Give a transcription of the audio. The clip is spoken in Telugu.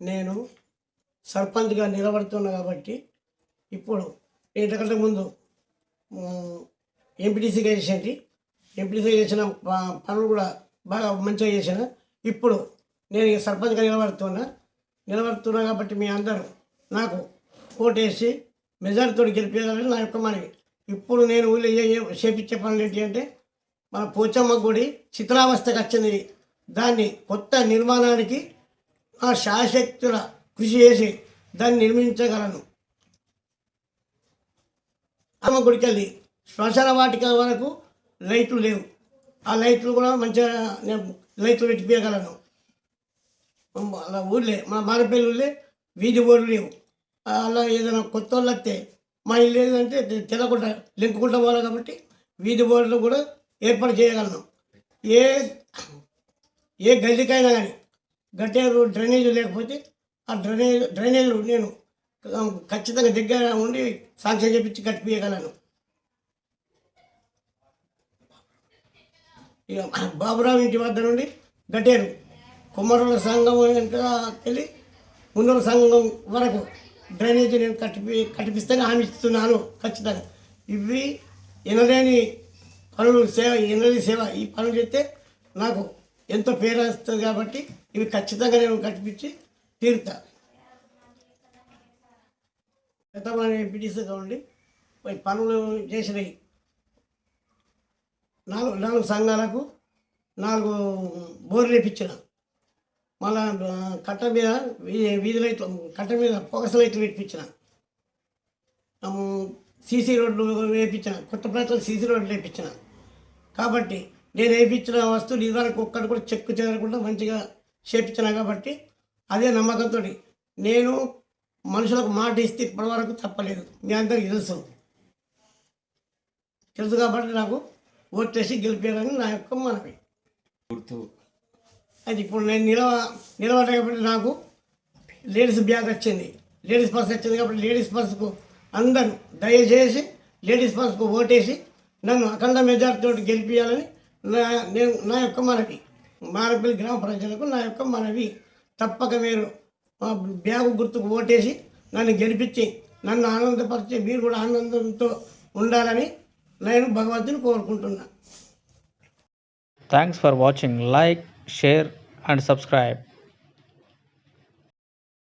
నేను సర్పంచ్గా నిలబడుతున్నా కాబట్టి ఇప్పుడు ఇంతకంటే ముందు ఎంపీటీసీగా చేసేది ఎంపీటీసీగా చేసిన పనులు కూడా బాగా మంచిగా చేసిన. ఇప్పుడు నేను సర్పంచ్గా నిలబడుతున్నా. నిలబడుతున్నా కాబట్టి మీ అందరూ నాకు ఓటేసి మెజార్టీతో గెలిపేయాలని నా యొక్క మనవి. ఇప్పుడు నేను ఊళ్ళో ఏ చేపించే పనులు ఏంటి అంటే మన పోచమ్మ గుడి శిథిలావస్థకు వచ్చింది. దాన్ని కొత్త నిర్మాణానికి ఆ శాశక్తుల కృషి చేసి దాన్ని నిర్మించగలను. అమ్మ గుడికెళ్ళి శ్మశాన వాటిక వరకు లైట్లు లేవు. ఆ లైట్లు కూడా మంచిగా నేను లైట్లు పెట్టిపోయగలను అలా ఊళ్ళే మా మారపల్లి ఊళ్ళే వీధి బోర్డు లేవు. అలా ఏదైనా కొత్త వాళ్ళు వస్తే మా ఇల్లు ఏదంటే తెల్లకుండా లింపుకుంటా పోవాలి కాబట్టి వీధి బోర్డులు కూడా ఏర్పాటు చేయగలను. ఏ ఏ గదికైనా కానీ గట్టేరు డ్రైనేజ్ లేకపోతే ఆ డ్రైనేజ్ డ్రైనేజ్లు నేను ఖచ్చితంగా దగ్గర ఉండి సాంక్షన్ చేపించి కట్టిపోయగలను ఇక బాబురావు ఇంటి వద్ద నుండి గట్టేరు కుమ్మరుల సంఘం వెనుక వెళ్ళి మున్నూరు సంఘం వరకు డ్రైనేజ్ నేను కట్టిపి కట్టిపిస్తాను హామీ ఇస్తున్నాను ఖచ్చితంగా. ఇవి ఎనలేని పనులు సేవ ఎనలేని సేవ. ఈ పనులు చేస్తే నాకు ఎంతో పేరు వస్తుంది కాబట్టి ఇవి ఖచ్చితంగా నేను కట్టిపించి తీరుతా. ఎంతమంది పిటిసీగా ఉండి ఈ పనులు చేసినవి నాలుగు నాలుగు సంఘాలకు నాలుగు బోర్లు వేపించిన. మళ్ళా కట్ట మీద వీ- వీధి లైట్లు కట్ట మీద పొగస లైట్లు వేపించిన. సీసీ రోడ్లు వేయించిన కొత్త ప్రాంతాలు సీసీ రోడ్లు వేయించిన కాబట్టి నేను వేయించిన వస్తువులు ఇదివరకు ఒక్కటి కూడా చెక్కు చేరకుండా మంచిగా చేపించిన కాబట్టి అదే నమ్మకంతో నేను మనుషులకు మాట ఇస్తే ఇప్పటివరకు తప్పలేదు. మీ అందరికీ తెలుసు. తెలుసు కాబట్టి నాకు ఓట్లేసి గెలిపారని నా యొక్క మనవి. గుర్తు. అది ఇప్పుడు నేను నిలవ నిలబడ్డా కాబట్టి నాకు లేడీస్ బ్యాగ్ వచ్చింది. లేడీస్ పర్స్ వచ్చింది కాబట్టి లేడీస్ పర్స్కు అందరూ దయచేసి లేడీస్ పర్స్కు ఓటేసి నన్ను అఖండ మెజార్టీతో గెలిపించాలని నా నేను నా యొక్క మనవి. మారపల్లి గ్రామ ప్రజలకు నా యొక్క మనవి. తప్పక మీరు మా బ్యాగు గుర్తుకు ఓటేసి నన్ను గెలిపించి నన్ను ఆనందపరిచి మీరు కూడా ఆనందంతో ఉండాలని నేను భగవంతుని కోరుకుంటున్నాను thanks for watching like share and subscribe